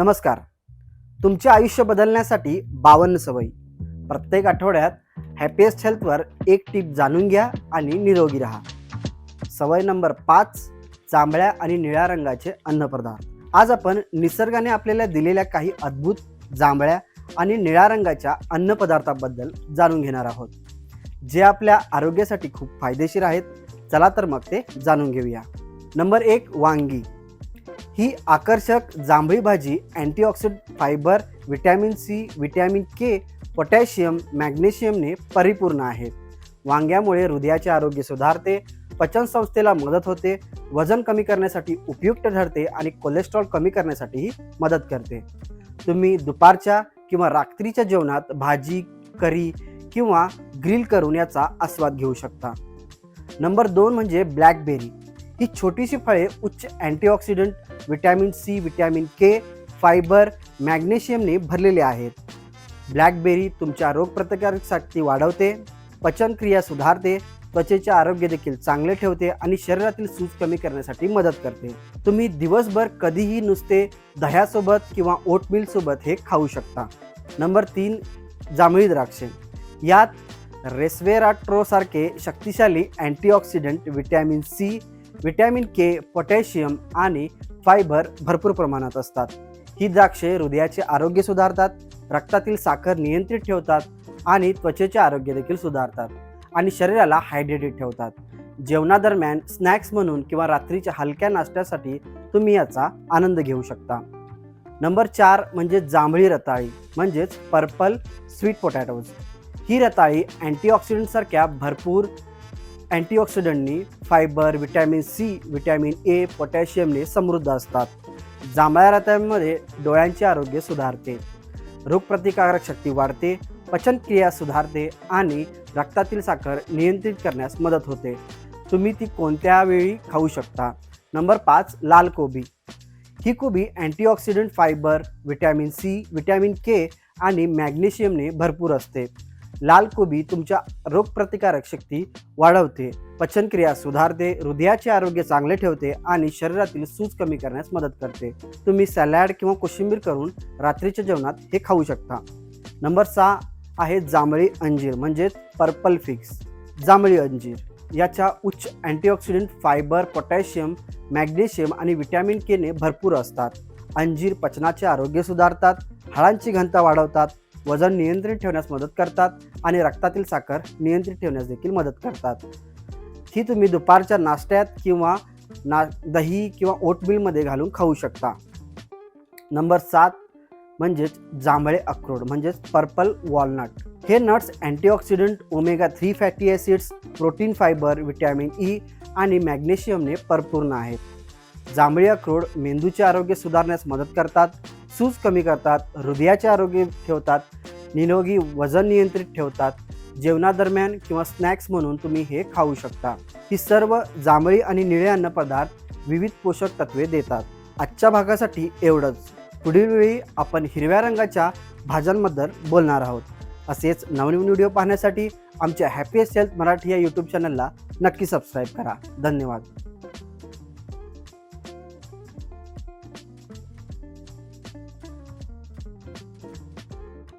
नमस्कार. तुमचे आयुष्य बदलण्यासाठी बावन्न सवयी. प्रत्येक आठवड्यात हॅपीएस्ट हेल्थवर एक टीप जाणून घ्या आणि निरोगी राहा. सवय नंबर पाच जांभळ्या आणि निळ्या रंगाचे अन्नपदार्थ. आज आपण निसर्गाने आपल्याला दिलेल्या काही अद्भुत जांभळ्या आणि निळ्या रंगाच्या अन्नपदार्थाबद्दल जाणून घेणार आहोत. जे आपल्या आरोग्यासाठी खूप फायदेशीर आहेत. चला तर मग ते जाणून घेऊया. नंबर एक वांगी. ही आकर्षक जांभळी भाजी antioxidant fibre vitamin C vitamin K potassium मॅग्नेशियमने परिपूर्ण आहेत वांग्यामुळे हृदयाचे आरोग्य सुधारते पचनसंस्थेला मदत होते वजन कमी करण्यासाठी उपयुक्त ठरते आणि कोलेस्ट्रॉल कमी करण्यासाठीही मदत करते. तुम्ही दुपारच्या किंवा रात्रीच्या जेवणात भाजी करी किंवा ग्रिल करून याचा आस्वाद घेऊ शकता. नंबर दोन म्हणजे ब्लॅकबेरी ही छोटीशी फळे उच्च antioxidant vitamin C vitamin K fibre मॅग्नेशियमने भरलेले आहेत. ब्लॅकबेरी तुमच्या रोगप्रतिकारक शक्ती वाढवते पचनक्रिया सुधारते त्वचेचे आरोग्य देखील चांगले ठेवते आणि शरीरातील सूज कमी करण्यासाठी मदत करते. तुम्ही दिवसभर कधीही नुसते दह्यासोबत किंवा ओटमीलसोबत हे खाऊ शकता. नंबर तीन जांभळी द्राक्षे. यात रेस्वेराट्रोसारखे शक्तिशाली antioxidant vitamin C vitamin K potassium आणि फायबर भरपूर प्रमाणात असतात. ही द्राक्षे हृदयाचे आरोग्य सुधारतात रक्तातील साखर नियंत्रित ठेवतात आणि त्वचेचे आरोग्य देखील सुधारतात आणि शरीराला हायड्रेटेड ठेवतात. जेवणादरम्यान स्नॅक्स म्हणून किंवा रात्रीच्या हलक्या नाश्त्यासाठी तुम्ही याचा आनंद घेऊ शकता. नंबर चार म्हणजे जांभळी रताळी म्हणजेच पर्पल स्वीट पोटॅटोज. ही रताळी अँटीऑक्सिडंटसारख्या भरपूर अँटीऑक्सिडंटनी fibre vitamin C vitamin A पोटॅशियमने समृद्ध असतात. जांभळ्या रताळ्यांमध्ये डोळ्यांचे आरोग्य सुधारते. रोगप्रतिकारक शक्ती वाढते पचनक्रिया सुधारते आणि रक्तातील साखर नियंत्रित करण्यास मदत होते. तुम्ही ती कोणत्या वेळी खाऊ शकता? नंबर पाच लाल कोबी. ही कोबी antioxidant fibre vitamin C vitamin K आणि मॅग्नेशियमने भरपूर असते. लाल कोबी तुमच्या रोगप्रतिकारक शक्ती वाढवते. पचनक्रिया सुधारते हृदयाचे आरोग्य चांगले ठेवते आणि शरीरातील सूज कमी करण्यास मदत करते. तुम्ही सॅलॅड किंवा कोशिंबीर करून रात्रीच्या जेवणात हे खाऊ शकता. नंबर सहा आहे जांभळी अंजीर म्हणजेच पर्पल फिक्स. जांभळी अंजीर याच्या उच्च अँटीऑक्सिडंट फायबर पोटॅशियम मॅग्नेशियम आणि विटॅमिन केने भरपूर असतात. अंजीर पचनाचे आरोग्य सुधारतात हाडांची घनता वाढवतात वजन नियंत्रित ठेवण्यास मदत करतात आणि रक्तातील साखर नियंत्रित ठेवण्यास देखील मदत करतात. ही तुम्ही दुपारच्या नाश्त्यात किंवा ना दही किंवा ओटमिलमध्ये घालून खाऊ शकता. नंबर सात म्हणजेच जांभळे अक्रोड म्हणजेच पर्पल वॉलनट. हे nuts antioxidant omega three fatty acids protein fibre vitamin E आणि मॅग्नेशियमने परिपूर्ण आहेत. जांभळी अक्रोड मेंदूचे आरोग्य सुधारण्यास मदत करतात. सूज कमी करतात हृदयाचे आरोग्य ठेवतात निरोगी वजन नियंत्रित ठेवतात जेवणादरम्यान किंवा स्नॅक्स म्हणून तुम्ही हे खाऊ शकता. ही सर्व जांभळी आणि निळे अन्नपदार्थ विविध पोषक तत्वे देतात. आजच्या भागासाठी एवढंच. पुढील वेळी आपण हिरव्या रंगाच्या भाज्यांबद्दल बोलणार आहोत. असेच नवनवीन व्हिडिओ पाहण्यासाठी आमच्या हॅपीएस्ट हेल्थ मराठी या यूट्यूब चॅनलला नक्की सबस्क्राईब करा. धन्यवाद.